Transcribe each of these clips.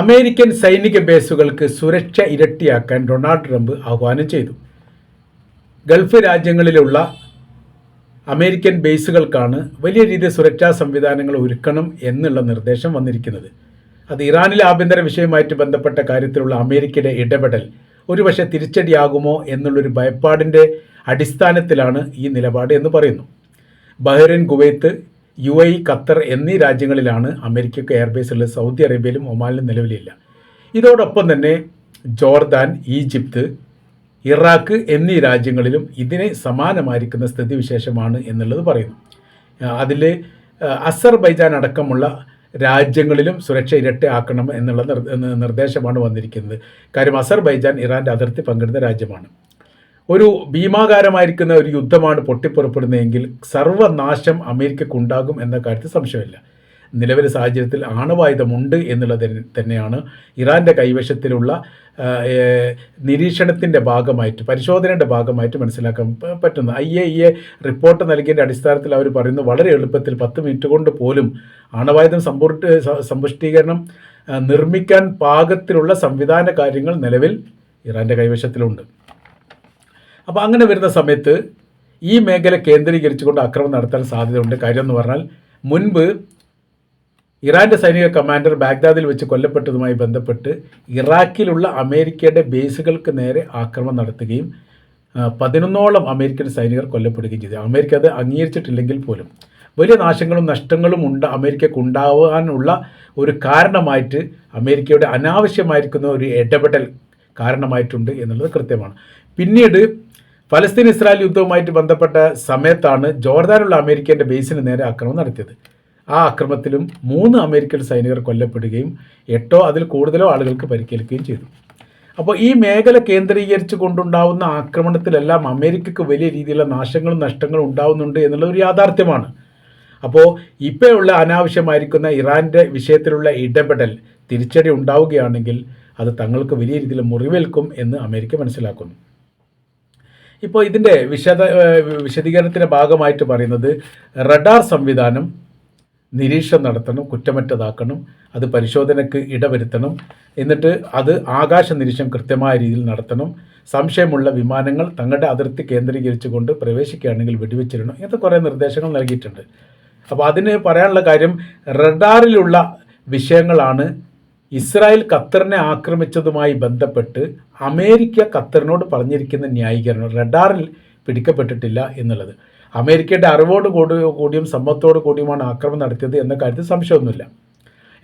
American സൈനിക ബേസുകൾക്ക് സുരക്ഷ ഇരട്ടിയാക്കാൻ Donald Trump ആഹ്വാനം ചെയ്തു. ഗൾഫ് രാജ്യങ്ങളിലുള്ള അമേരിക്കൻ ബേസുകൾക്കാണ് വലിയ രീതിയിൽ സുരക്ഷാ സംവിധാനങ്ങൾ ഒരുക്കണം എന്നുള്ള നിർദ്ദേശം വന്നിരിക്കുന്നത്. അത് ഇറാനിലെ ആഭ്യന്തര വിഷയവുമായിട്ട് ബന്ധപ്പെട്ട കാര്യത്തിലുള്ള അമേരിക്കയുടെ ഇടപെടൽ ഒരുപക്ഷെ തിരിച്ചടിയാകുമോ എന്നുള്ളൊരു ഭയപ്പാടിന്റെ അടിസ്ഥാനത്തിലാണ് ഈ നിലപാട് എന്ന് പറയുന്നു. Bahrain Kuwait U A Qatar എന്നീ രാജ്യങ്ങളിലാണ് അമേരിക്കയ്ക്ക് എയർബേസ് ഉള്ളത്. സൗദി അറേബ്യയിലും ഒമാനിലും നിലവിലില്ല. ഇതോടൊപ്പം തന്നെ ജോർദാൻ ഈജിപ്ത് ഇറാഖ് എന്നീ രാജ്യങ്ങളിലും ഇതിനെ സമാനമായിരിക്കുന്ന സ്ഥിതിവിശേഷമാണ് എന്നുള്ളത് പറയുന്നു. അതിൽ അസർബൈജാൻ അടക്കമുള്ള രാജ്യങ്ങളിലും സുരക്ഷ ഇരട്ടിയാക്കണം എന്നുള്ള നിർ- നിർദ്ദേശമാണ് വന്നിരിക്കുന്നത്. കാര്യം അസർബൈജാൻ ഇറാന്റെ അതിർത്തി പങ്കിടുന്ന രാജ്യമാണ്. ഒരു ഭീമാകാരമായിരിക്കുന്ന ഒരു യുദ്ധമാണ് പൊട്ടിപ്പുറപ്പെടുന്നതെങ്കിൽ സർവനാശം അമേരിക്കക്കുണ്ടാകും എന്ന കാര്യത്തിൽ സംശയമില്ല. നിലവിലെ സാഹചര്യത്തിൽ ആണവായുധമുണ്ട് എന്നുള്ളത് തന്നെയാണ് ഇറാന്റെ കൈവശത്തിലുള്ള നിരീക്ഷണത്തിന്റെ ഭാഗമായിട്ട് പരിശോധനയുടെ ഭാഗമായിട്ട് മനസ്സിലാക്കാൻ പറ്റുന്നത്. I A E A report നൽകിയതിന്റെ അടിസ്ഥാനത്തിൽ അവർ പറയുന്നു വളരെ എളുപ്പത്തിൽ പത്ത് മിനിറ്റ് കൊണ്ട് പോലും ആണവായുധം സമ്പുഷ്ട സമ്പുഷ്ടീകരണം നിർമ്മിക്കാൻ പാകത്തിലുള്ള സംവിധാന കാര്യങ്ങൾ നിലവിൽ ഇറാന്റെ കൈവശത്തിലുണ്ട്. അപ്പോൾ അങ്ങനെ വരുന്ന സമയത്ത് ഈ മേഖല കേന്ദ്രീകരിച്ചുകൊണ്ട് ആക്രമണം നടത്താൻ സാധ്യതയുണ്ട്. കാര്യം എന്ന് പറഞ്ഞാൽ മുൻപ് ഇറാന്റെ സൈനിക കമാൻഡർ ബാഗ്ദാദിൽ വെച്ച് കൊല്ലപ്പെട്ടതുമായി ബന്ധപ്പെട്ട് ഇറാഖിലുള്ള അമേരിക്കയുടെ ബേസുകൾക്ക് നേരെ ആക്രമണം നടത്തുകയും പതിനൊന്നോളം അമേരിക്കൻ സൈനികർ കൊല്ലപ്പെടുകയും ചെയ്തു. അമേരിക്ക അത് അംഗീകരിച്ചിട്ടില്ലെങ്കിൽ പോലും. വലിയ നാശങ്ങളും നഷ്ടങ്ങളും ഉണ്ട് അമേരിക്കക്ക് ഉണ്ടാവാനുള്ള ഒരു കാരണമായിട്ട് അമേരിക്കയുടെ അനാവശ്യമായിരിക്കുന്ന ഒരു ഇടപെടൽ കാരണമായിട്ടുണ്ട് എന്നുള്ളത് കൃത്യമാണ്. പിന്നീട് ഫലസ്തീൻ ഇസ്രായേൽ യുദ്ധവുമായിട്ട് ബന്ധപ്പെട്ട സമയത്താണ് ജോർദാനുള്ള അമേരിക്കന്റെ ബേസിന് നേരെ ആക്രമണം നടത്തിയത്. ആ ആക്രമണത്തിലും മൂന്ന് അമേരിക്കൻ സൈനികർ കൊല്ലപ്പെടുകയും എട്ടോ അതിൽ കൂടുതലോ ആളുകൾക്ക് പരിക്കേൽക്കുകയും ചെയ്തു. അപ്പോൾ ഈ മേഖല കേന്ദ്രീകരിച്ചു കൊണ്ടുണ്ടാവുന്ന ആക്രമണത്തിലെല്ലാം അമേരിക്കക്ക് വലിയ രീതിയിലുള്ള നാശങ്ങളും നഷ്ടങ്ങളും ഉണ്ടാവുന്നുണ്ട് എന്നുള്ളൊരു ഒരു യാഥാർത്ഥ്യമാണ്. അപ്പോൾ ഇപ്പോഴുള്ള അനാവശ്യമായിരിക്കുന്ന ഇറാന്റെ വിഷയത്തിലുള്ള ഇടപെടൽ തിരിച്ചടി ഉണ്ടാവുകയാണെങ്കിൽ അത് തങ്ങൾക്ക് വലിയ രീതിയിൽ മുറിവേൽക്കും എന്ന് അമേരിക്ക മനസ്സിലാക്കുന്നു. ഇപ്പോൾ ഇതിന്റെ വിശദ വിശദീകരണത്തിന്റെ ഭാഗമായിട്ട് പറയുന്നത് റഡാർ സംവിധാനം നിരീക്ഷണം നടത്തണം കുറ്റമറ്റതാക്കണം അത് പരിശോധനയ്ക്ക് ഇടവരുത്തണം എന്നിട്ട് അത് ആകാശ നിരീക്ഷണം കൃത്യമായ രീതിയിൽ നടത്തണം സംശയമുള്ള വിമാനങ്ങൾ തങ്ങളുടെ അതിർത്തി കേന്ദ്രീകരിച്ചുകൊണ്ട് പ്രവേശിക്കുകയാണെങ്കിൽ വെടിവെച്ചിരണം ഇങ്ങനത്തെ കുറേ നിർദ്ദേശങ്ങൾ നൽകിയിട്ടുണ്ട്. അപ്പോൾ അതിന് പറയാനുള്ള കാര്യം റഡാറിലുള്ള വിഷയങ്ങളാണ് ഇസ്രായേൽ ഖത്തറിനെ ആക്രമിച്ചതുമായി ബന്ധപ്പെട്ട് അമേരിക്ക ഖത്തറിനോട് പറഞ്ഞിരിക്കുന്ന ന്യായീകരണം റഡാറിൽ പിടിക്കപ്പെട്ടിട്ടില്ല എന്നുള്ളത്. അമേരിക്കയുടെ അറിവോട് കൂടി കൂടിയും സമ്മത്തോട് കൂടിയുമാണ് ആക്രമണം നടത്തിയത് എന്ന കാര്യത്തിൽ സംശയമൊന്നുമില്ല.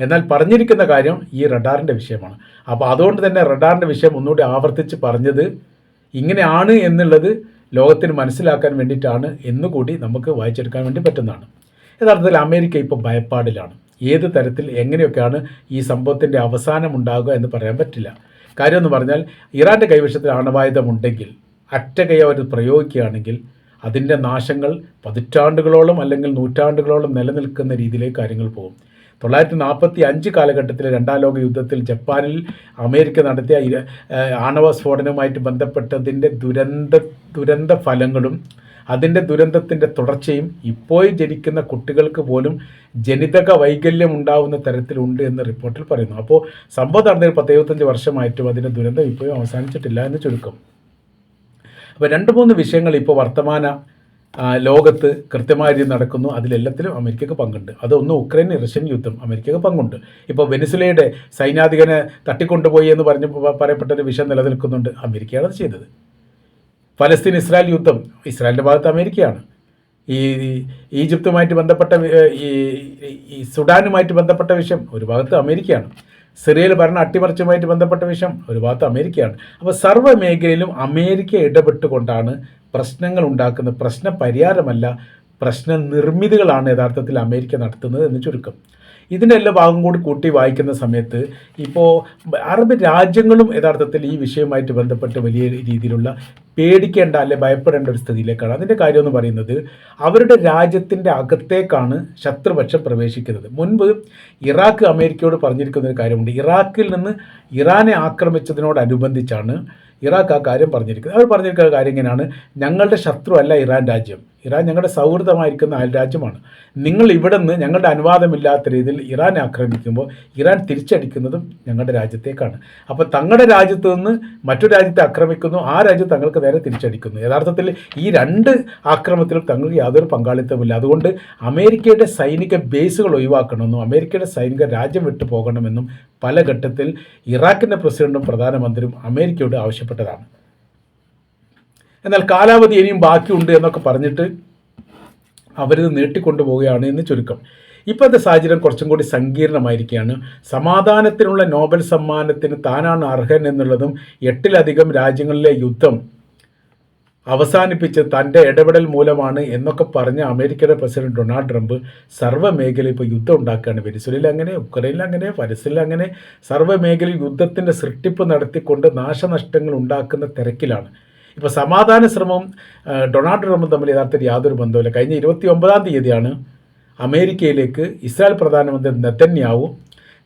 എന്നാൽ പറഞ്ഞിരിക്കുന്ന കാര്യം ഈ റഡാറിന്റെ വിഷയമാണ്. അപ്പോൾ അതുകൊണ്ട് തന്നെ റഡാറിന്റെ വിഷയം ഒന്നുകൂടി ആവർത്തിച്ച് പറഞ്ഞത് ഇങ്ങനെയാണ് എന്നുള്ളത് ലോകത്തിന് മനസ്സിലാക്കാൻ വേണ്ടിയിട്ടാണ് എന്നുകൂടി നമുക്ക് വായിച്ചെടുക്കാൻ വേണ്ടി പറ്റുന്നതാണ്. യഥാർത്ഥത്തിൽ അമേരിക്ക ഇപ്പോൾ ഭയപ്പാടിലാണ്. ഏത് തരത്തിൽ എങ്ങനെയൊക്കെയാണ് ഈ സംഭവത്തിന്റെ അവസാനം ഉണ്ടാകുക എന്ന് പറയാൻ പറ്റില്ല. കാര്യം എന്ന് പറഞ്ഞാൽ ഇറാന്റെ കൈവശത്തിൽ ആണവായുധമുണ്ടെങ്കിൽ അറ്റകൈ അവർ പ്രയോഗിക്കുകയാണെങ്കിൽ അതിന്റെ നാശങ്ങൾ പതിറ്റാണ്ടുകളോളം അല്ലെങ്കിൽ നൂറ്റാണ്ടുകളോളം നിലനിൽക്കുന്ന രീതിയിലേക്ക് കാര്യങ്ങൾ പോകും. തൊള്ളായിരത്തി നാൽപ്പത്തി അഞ്ച് കാലഘട്ടത്തിലെ രണ്ടാം ലോക യുദ്ധത്തിൽ ജപ്പാനിൽ അമേരിക്ക നടത്തിയ ആണവ സ്ഫോടനവുമായിട്ട് ബന്ധപ്പെട്ടതിന്റെ ദുരന്ത ദുരന്ത ഫലങ്ങളും അതിന്റെ ദുരന്തത്തിന്റെ തുടർച്ചയും ഇപ്പോൾ ജനിക്കുന്ന കുട്ടികൾക്ക് പോലും ജനിതക വൈകല്യം ഉണ്ടാവുന്ന തരത്തിലുണ്ട് എന്ന് റിപ്പോർട്ടിൽ പറയുന്നു. അപ്പോൾ സംഭവം നടന്നതിൽ പത്ത് എഴുപത്തഞ്ച് വർഷമായിട്ടും അതിന്റെ ദുരന്തം ഇപ്പോഴും അവസാനിച്ചിട്ടില്ല എന്ന് ചുരുക്കം. അപ്പോൾ രണ്ട് മൂന്ന് വിഷയങ്ങൾ ഇപ്പോൾ വർത്തമാന ലോകത്ത് കൃത്യമായ രീതിയിൽ നടക്കുന്നു. അതിലെല്ലാത്തിലും അമേരിക്കക്ക് പങ്കുണ്ട്. അതൊന്ന് ഉക്രൈൻ റഷ്യൻ യുദ്ധം അമേരിക്കക്ക് പങ്കുണ്ട്. ഇപ്പോൾ വെനിസുലയുടെ സൈനാധികനെ തട്ടിക്കൊണ്ടുപോയി എന്ന് പറഞ്ഞ് പറയപ്പെട്ടൊരു വിഷയം നിലനിൽക്കുന്നുണ്ട്. അമേരിക്കയാണ് അത് ചെയ്തത്. ഫലസ്തീൻ ഇസ്രായേൽ യുദ്ധം ഇസ്രായേലിന്റെ ഭാഗത്ത് അമേരിക്കയാണ്. ഈ ഈജിപ്തുമായിട്ട് ബന്ധപ്പെട്ട ഈ സുഡാനുമായിട്ട് ബന്ധപ്പെട്ട വിഷയം ഒരു ഭാഗത്ത് അമേരിക്കയാണ്. സിറിയയിൽ ഭരണ അട്ടിമറിച്ചുമായിട്ട് ബന്ധപ്പെട്ട വിഷയം ഒരു ഭാഗത്ത് അമേരിക്കയാണ്. അപ്പോൾ സർവ മേഖലയിലും അമേരിക്ക ഇടപെട്ടുകൊണ്ടാണ് പ്രശ്നങ്ങൾ ഉണ്ടാക്കുന്നത്. പ്രശ്ന പരിഹാരമല്ല പ്രശ്ന നിർമ്മിതികളാണ് യഥാർത്ഥത്തിൽ അമേരിക്ക നടത്തുന്നത് എന്ന് ചുരുക്കം. ഇതിന്റെ എല്ലാ ഭാഗം കൂടി കൂട്ടി വായിക്കുന്ന സമയത്ത് ഇപ്പോൾ അറബ് രാജ്യങ്ങളും യഥാർത്ഥത്തിൽ ഈ വിഷയവുമായിട്ട് ബന്ധപ്പെട്ട് വലിയ രീതിയിലുള്ള പേടിക്കേണ്ട അല്ലെ ഭയപ്പെടേണ്ട ഒരു സ്ഥിതിയിലേക്കാണ്. അതിന്റെ കാര്യം എന്ന് പറയുന്നത് അവരുടെ രാജ്യത്തിന്റെ അകത്തേക്കാണ് ശത്രുപക്ഷം പ്രവേശിക്കുന്നത്. മുൻപ് ഇറാഖ് അമേരിക്കയോട് പറഞ്ഞിരിക്കുന്ന ഒരു കാര്യമുണ്ട്. ഇറാഖിൽ നിന്ന് ഇറാനെ ആക്രമിച്ചതിനോടനുബന്ധിച്ചാണ് ഇറാഖ് ആ കാര്യം പറഞ്ഞിരിക്കുന്നത് അവർ പറഞ്ഞിരിക്കുന്ന കാര്യം ഇങ്ങനെയാണ്. ഞങ്ങളുടെ ശത്രു അല്ല ഇറാൻ രാജ്യം. ഇറാൻ ഞങ്ങളുടെ സൗഹൃദമായിരിക്കുന്ന അയൽ രാജ്യമാണ്. നിങ്ങൾ ഇവിടെ നിന്ന് ഞങ്ങളുടെ അനുവാദമില്ലാത്ത രീതിയിൽ ഇറാൻ ആക്രമിക്കുമ്പോൾ ഇറാൻ തിരിച്ചടിക്കുന്നതും ഞങ്ങളുടെ രാജ്യത്തേക്കാണ്. അപ്പോൾ തങ്ങളുടെ രാജ്യത്ത് നിന്ന് മറ്റൊരു രാജ്യത്തെ ആക്രമിക്കുന്നു. ആ രാജ്യം തങ്ങൾക്ക് നേരെ തിരിച്ചടിക്കുന്നു. യഥാർത്ഥത്തിൽ ഈ രണ്ട് ആക്രമണത്തിലും തങ്ങൾക്ക് യാതൊരു പങ്കാളിത്തമില്ല അതുകൊണ്ട് അമേരിക്കയുടെ സൈനിക ബേസുകൾ ഒഴിവാക്കണമെന്നും അമേരിക്കയുടെ സൈനിക രാജ്യം വിട്ടു പോകണമെന്നും പല ഘട്ടത്തിൽ ഇറാഖിന്റെ പ്രസിഡന്റും പ്രധാനമന്ത്രിയും അമേരിക്കയോട് ആവശ്യപ്പെട്ടതാണ് എന്നാൽ കാലാവധി ഇനിയും ബാക്കിയുണ്ട് എന്നൊക്കെ പറഞ്ഞിട്ട് അവരിത് നീട്ടിക്കൊണ്ടുപോവുകയാണ് എന്ന് ചുരുക്കം. ഇപ്പോഴത്തെ സാഹചര്യം കുറച്ചും കൂടി സങ്കീർണമായിരിക്കുകയാണ്. സമാധാനത്തിനുള്ള നോബൽ സമ്മാനത്തിന് താനാണ് അർഹൻ എന്നുള്ളതും എട്ടിലധികം രാജ്യങ്ങളിലെ യുദ്ധം അവസാനിപ്പിച്ച് തന്റെ ഇടപെടൽ മൂലമാണ് എന്നൊക്കെ പറഞ്ഞ അമേരിക്കയുടെ പ്രസിഡന്റ് ഡൊണാൾഡ് ട്രംപ് സർവ മേഖലയിൽ ഇപ്പോൾ യുദ്ധം ഉണ്ടാക്കുകയാണ്. വെനിസുലയിൽ അങ്ങനെ ഉക്രൈനിൽ അങ്ങനെ പരസ്യയിൽ അങ്ങനെ സർവ മേഖലയിൽ യുദ്ധത്തിന്റെ സൃഷ്ടിപ്പ് നടത്തിക്കൊണ്ട് നാശനഷ്ടങ്ങൾ ഉണ്ടാക്കുന്ന തിരക്കിലാണ്. ഇപ്പോൾ സമാധാന ശ്രമം ഡൊണാൾഡ് ട്രംപും തമ്മിൽ യഥാർത്ഥത്തിൽ യാതൊരു ബന്ധവുമില്ല. കഴിഞ്ഞ ഇരുപത്തി ഒമ്പതാം തീയതിയാണ് അമേരിക്കയിലേക്ക് ഇസ്രായേൽ പ്രധാനമന്ത്രി നെതന്യാവും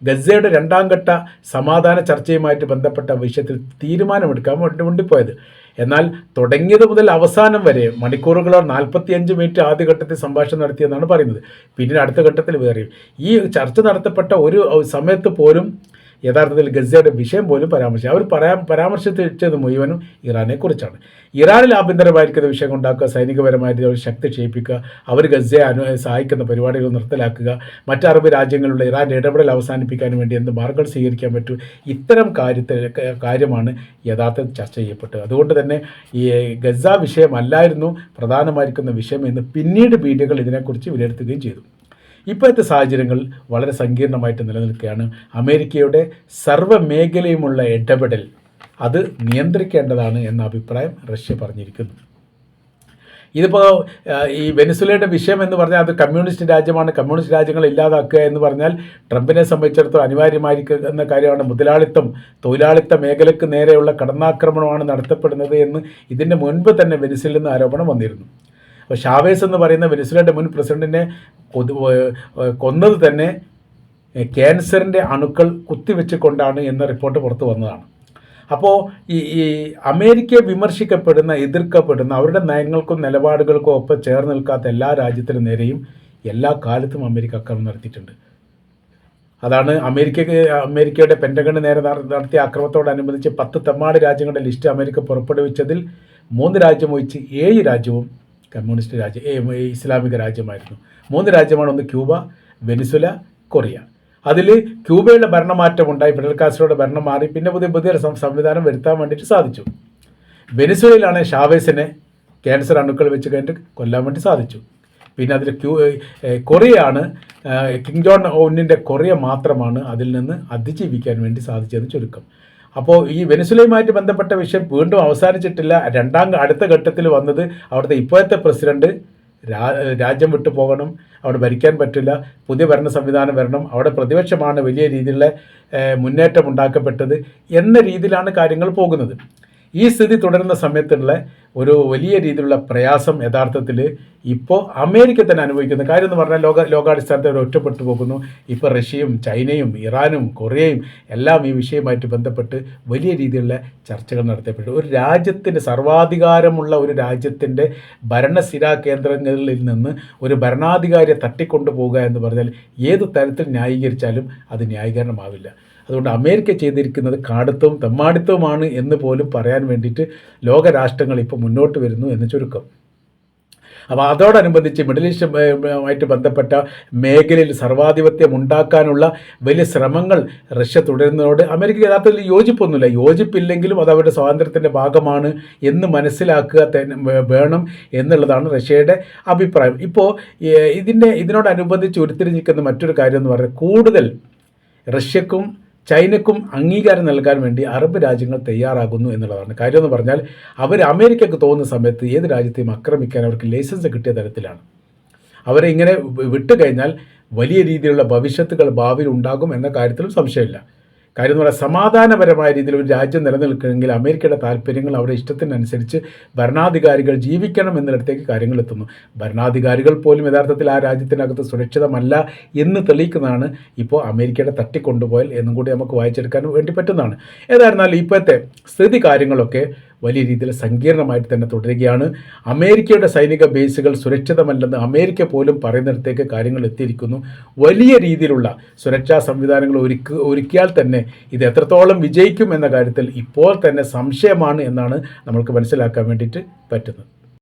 ഗസയുടെ രണ്ടാം ഘട്ട സമാധാന ചർച്ചയുമായിട്ട് ബന്ധപ്പെട്ട വിഷയത്തിൽ തീരുമാനമെടുക്കാൻ വേണ്ടി എന്നാൽ തുടങ്ങിയത് മുതൽ അവസാനം വരെ മണിക്കൂറുകളോ നാൽപ്പത്തിയഞ്ച് മിനിറ്റ് ആദ്യഘട്ടത്തിൽ സംഭാഷണം നടത്തിയെന്നാണ് പറയുന്നത്. പിന്നീട് അടുത്ത ഘട്ടത്തിൽ വേറെയും. ഈ ചർച്ച നടത്തപ്പെട്ട ഒരു സമയത്ത് പോലും യഥാർത്ഥത്തിൽ ഗസയുടെ വിഷയം പോലും പരാമർശിച്ചു. അവർ പറയാ പരാമർശിച്ചത് മുഴുവനും ഇറാനെ കുറിച്ചാണ്. ഇറാനിൽ ആഭ്യന്തരമായിരിക്കുന്ന വിഷയം ഉണ്ടാക്കുക സൈനികപരമായിട്ട് അവർ ശക്തി ക്ഷയിപ്പിക്കുക അവർ ഗസയെ അനു സഹായിക്കുന്ന പരിപാടികൾ നിർത്തലാക്കുക മറ്റ് അറബ് രാജ്യങ്ങളിലുള്ള ഇറാന്റെ ഇടപെടൽ അവസാനിപ്പിക്കാൻ വേണ്ടി എന്ത് മാർഗങ്ങൾ സ്വീകരിക്കാൻ പറ്റും ഇത്തരം കാര്യത്തിൽ കാര്യമാണ് യഥാർത്ഥത്തിൽ ചർച്ച ചെയ്യപ്പെട്ടത്. അതുകൊണ്ട് തന്നെ ഈ ഗസ വിഷയമല്ലായിരുന്നു പ്രധാനമായിരിക്കുന്ന വിഷയം എന്ന് പിന്നീട് മീഡിയകൾ ഇതിനെക്കുറിച്ച് വിലയിരുത്തുകയും ചെയ്തു. ഇപ്പോഴത്തെ സാഹചര്യങ്ങൾ വളരെ സങ്കീർണമായിട്ട് നിലനിൽക്കുകയാണ്. അമേരിക്കയുടെ സർവ മേഖലയുമുള്ള ഇടപെടൽ അത് നിയന്ത്രിക്കേണ്ടതാണ് എന്ന അഭിപ്രായം റഷ്യ പറഞ്ഞിരിക്കുന്നു. ഇതിപ്പോൾ ഈ വെനിസുലയുടെ വിഷയം എന്ന് പറഞ്ഞാൽ അത് കമ്മ്യൂണിസ്റ്റ് രാജ്യമാണ്. കമ്മ്യൂണിസ്റ്റ് രാജ്യങ്ങൾ ഇല്ലാതാക്കുക എന്ന് പറഞ്ഞാൽ ട്രംപിനെ സംബന്ധിച്ചിടത്തോളം അനിവാര്യമായിരിക്കുന്ന കാര്യമാണ്. മുതലാളിത്തം തൊഴിലാളിത്ത മേഖലയ്ക്ക് നേരെയുള്ള കടന്നാക്രമണമാണ് നടത്തപ്പെടുന്നത് എന്ന് ഇതിന്റെ മുൻപ് തന്നെ വെനിസുലിൽ നിന്ന് ആരോപണം വന്നിരുന്നു. അപ്പോൾ ഷാവേസ് എന്ന് പറയുന്ന വെനിസുലയുടെ മുൻ പ്രസിഡന്റിനെ കൊന്നത് തന്നെ ക്യാൻസറിന്റെ അണുക്കൾ കുത്തിവെച്ചുകൊണ്ടാണ് എന്ന റിപ്പോർട്ട് പുറത്തു വന്നതാണ്. അപ്പോൾ ഈ ഈ അമേരിക്കയെ വിമർശിക്കപ്പെടുന്ന എതിർക്കപ്പെടുന്ന അവരുടെ നയങ്ങൾക്കും നിലപാടുകൾക്കും ഒപ്പം ചേർന്ന് നിൽക്കാത്ത എല്ലാ രാജ്യത്തിനും നേരെയും എല്ലാ കാലത്തും അമേരിക്ക ആക്രമണം നടത്തിയിട്ടുണ്ട്. അതാണ് അമേരിക്ക അമേരിക്കയുടെ പെന്റഗണ് നേരെ നട- നടത്തിയ ആക്രമണത്തോടനുബന്ധിച്ച് പത്ത് തമ്മാട് രാജ്യങ്ങളുടെ ലിസ്റ്റ് അമേരിക്ക പുറപ്പെടുവിച്ചതിൽ മൂന്ന് രാജ്യം ഒഴിച്ച് ഏഴ് രാജ്യവും കമ്മ്യൂണിസ്റ്റ് രാജ്യം ഇസ്ലാമിക രാജ്യമായിരുന്നു. മൂന്ന് രാജ്യമാണ് ഒന്ന് ക്യൂബ വെനിസുല കൊറിയ. അതിൽ ക്യൂബയുടെ ഭരണമാറ്റം ഉണ്ടായി ഫിഡൽ കാസ്ട്രോയുടെ ഭരണം മാറി പിന്നെ പുതിയ പുതിയ സംവിധാനം വരുത്താൻ വേണ്ടിയിട്ട് സാധിച്ചു. വെനിസുലയിലാണ് ഷാവേസിനെ ക്യാൻസർ അണുക്കൾ വെച്ച് കഴിഞ്ഞിട്ട് കൊല്ലാൻ വേണ്ടി സാധിച്ചു. പിന്നെ അതിൽ ക്യൂ കൊറിയയാണ് കിങ് ജോൺ ഒന്നിന്റെ കൊറിയ മാത്രമാണ് അതിൽ നിന്ന് അതിജീവിക്കാൻ വേണ്ടി സാധിച്ചതെന്ന് ചുരുക്കം. അപ്പോൾ ഈ വെനസുലയുമായിട്ട് ബന്ധപ്പെട്ട വിഷയം വീണ്ടും അവസാനിച്ചിട്ടില്ല. രണ്ടാം അടുത്ത ഘട്ടത്തിൽ വന്നത് അവിടുത്തെ ഇപ്പോഴത്തെ പ്രസിഡന്റ് രാജ്യം വിട്ടു പോകണം അവിടെ ഭരിക്കാൻ പറ്റില്ല പുതിയ ഭരണ സംവിധാനം വരണം അവിടെ പ്രതിപക്ഷമാണ് വലിയ രീതിയിലുള്ള മുന്നേറ്റം ഉണ്ടാക്കപ്പെട്ടത് എന്ന രീതിയിലാണ് കാര്യങ്ങൾ പോകുന്നത്. ഈ സ്ഥിതി തുടരുന്ന സമയത്തുള്ള ഒരു വലിയ രീതിയിലുള്ള പ്രയാസം യഥാർത്ഥത്തിൽ ഇപ്പോൾ അമേരിക്ക തന്നെ അനുഭവിക്കുന്ന. കാര്യം എന്ന് പറഞ്ഞാൽ ലോക ലോകാടിസ്ഥാനത്തിൽ അവർ ഒറ്റപ്പെട്ടു പോകുന്നു. ഇപ്പോൾ റഷ്യയും ചൈനയും ഇറാനും കൊറിയയും എല്ലാം ഈ വിഷയമായിട്ട് ബന്ധപ്പെട്ട് വലിയ രീതിയിലുള്ള ചർച്ചകൾ നടത്തപ്പെട്ടു ഒരു രാജ്യത്തിന്റെ സർവാധികാരമുള്ള ഒരു രാജ്യത്തിന്റെ ഭരണസ്ഥിരാ കേന്ദ്രങ്ങളിൽ നിന്ന് ഒരു ഭരണാധികാരിയെ തട്ടിക്കൊണ്ടു പോകുക എന്ന് പറഞ്ഞാൽ ഏത് തരത്തിൽ ന്യായീകരിച്ചാലും അത് ന്യായീകരണമാവില്ല. അതുകൊണ്ട് അമേരിക്ക ചെയ്തിരിക്കുന്നത് കാടത്വവും തെമ്മാടിത്തവുമാണ് എന്ന് പോലും പറയാൻ വേണ്ടിയിട്ട് ലോകരാഷ്ട്രങ്ങൾ ഇപ്പോൾ മുന്നോട്ട് വരുന്നു എന്ന് ചുരുക്കം. അപ്പോൾ അതോടനുബന്ധിച്ച് മിഡിൽ ഈസ്റ്റുമായിട്ട് ബന്ധപ്പെട്ട മേഖലയിൽ സർവാധിപത്യം ഉണ്ടാക്കാനുള്ള വലിയ ശ്രമങ്ങൾ റഷ്യ തുടരുന്നതോട് അമേരിക്ക യഥാർത്ഥത്തിൽ യോജിപ്പൊന്നുമില്ല. യോജിപ്പില്ലെങ്കിലും അത് അവരുടെ സ്വാതന്ത്ര്യത്തിന്റെ ഭാഗമാണ് എന്ന് മനസ്സിലാക്കുക വേണം എന്നുള്ളതാണ് റഷ്യയുടെ അഭിപ്രായം. ഇപ്പോൾ ഇതിന്റെ ഇതിനോടനുബന്ധിച്ച് ഉരുത്തിരിഞ്ഞിരിക്കുന്ന മറ്റൊരു കാര്യം എന്ന് പറഞ്ഞാൽ കൂടുതൽ റഷ്യക്കും ചൈനക്കും അംഗീകാരം നൽകാൻ വേണ്ടി അറബ് രാജ്യങ്ങൾ തയ്യാറാകുന്നു എന്നുള്ളതാണ്. കാര്യം എന്ന് പറഞ്ഞാൽ അവർ അമേരിക്കക്ക് തോന്നുന്ന സമയത്ത് ഏത് രാജ്യത്തെയും ആക്രമിക്കാൻ അവർക്ക് ലൈസൻസ് കിട്ടിയ തരത്തിലാണ്. അവരെ ഇങ്ങനെ വിട്ടുകഴിഞ്ഞാൽ വലിയ രീതിയിലുള്ള ഭവിഷ്യത്തുകൾ ഭാവിയിൽ ഉണ്ടാകും എന്ന കാര്യത്തിലും സംശയമില്ല. കാര്യം എന്ന് പറഞ്ഞാൽ സമാധാനപരമായ രീതിയിൽ ഒരു രാജ്യം നിലനിൽക്കണമെങ്കിൽ അമേരിക്കയുടെ താല്പര്യങ്ങൾ അവരുടെ ഇഷ്ടത്തിനനുസരിച്ച് ഭരണാധികാരികൾ ജീവിക്കണം എന്നിടത്തേക്ക് കാര്യങ്ങൾ എത്തുന്നു. ഭരണാധികാരികൾ പോലും യഥാർത്ഥത്തിൽ ആ രാജ്യത്തിനകത്ത് സുരക്ഷിതമല്ല എന്ന് തെളിയിക്കുന്നതാണ് ഇപ്പോൾ അമേരിക്കയുടെ തട്ടിക്കൊണ്ടുപോയാൽ എന്നും കൂടി നമുക്ക് വായിച്ചെടുക്കാൻ വേണ്ടി പറ്റുന്നതാണ്. ഏതായിരുന്നാലും ഇപ്പോഴത്തെ സ്ഥിതി കാര്യങ്ങളൊക്കെ വലിയ രീതിയിൽ സങ്കീർണമായിട്ട് തന്നെ തുടരുകയാണ്. അമേരിക്കയുടെ സൈനിക ബേസുകൾ സുരക്ഷിതമല്ലെന്ന് അമേരിക്ക പോലും പറയുന്നിടത്തേക്ക് കാര്യങ്ങൾ എത്തിയിരിക്കുന്നു. വലിയ രീതിയിലുള്ള സുരക്ഷാ സംവിധാനങ്ങൾ ഒരുക്കുക ഒരുക്കിയാൽ തന്നെ ഇത് എത്രത്തോളം വിജയിക്കും എന്ന കാര്യത്തിൽ ഇപ്പോൾ തന്നെ സംശയമാണ് എന്നാണ് നമ്മൾക്ക് മനസ്സിലാക്കാൻ വേണ്ടിയിട്ട് പറ്റുന്നത്.